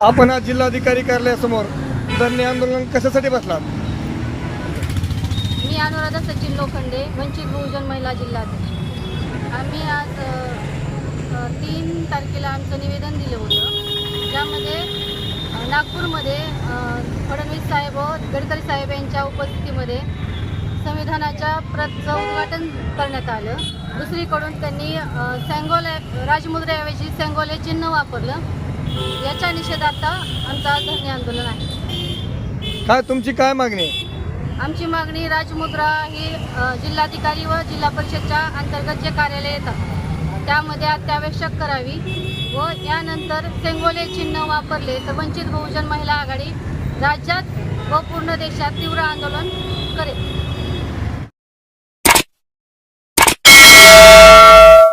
आपण आज जिल्हाधिकारी कार्यालयासमोर धरणे आंदोलन कशासाठी बसलात? मी अनुराधा सचिन लोखंडे वंचित बहुजन महिला जिल्हाध्यक्ष. आम्ही आज तीन तारखेला आमचं निवेदन दिलं होतं. ज्यामध्ये नागपूरमध्ये फडणवीस साहेब व गडकरी साहेब यांच्या उपस्थितीमध्ये संविधानाच्या प्रतचं उद्घाटन करण्यात आलं. दुसरीकडून त्यांनी अ, सँगोले राजमुद्रेऐवजी सँगोले चिन्ह वापरलं. याच्या निषेधार्थ आमचं आज धरणे आंदोलन आहे. काय तुमची काय मागणी? आहे? आमची मागणी राजमुद्रा ही जिल्हाधिकारी व जिल्हा परिषदच्या अंतर्गत जे कार्यालय येतात त्यामध्ये अत्यावश्यक करावी व यानंतर सेंगोले चिन्ह वापरले तर वंचित बहुजन महिला आघाडी राज्यात व पूर्ण देशात तीव्र आंदोलन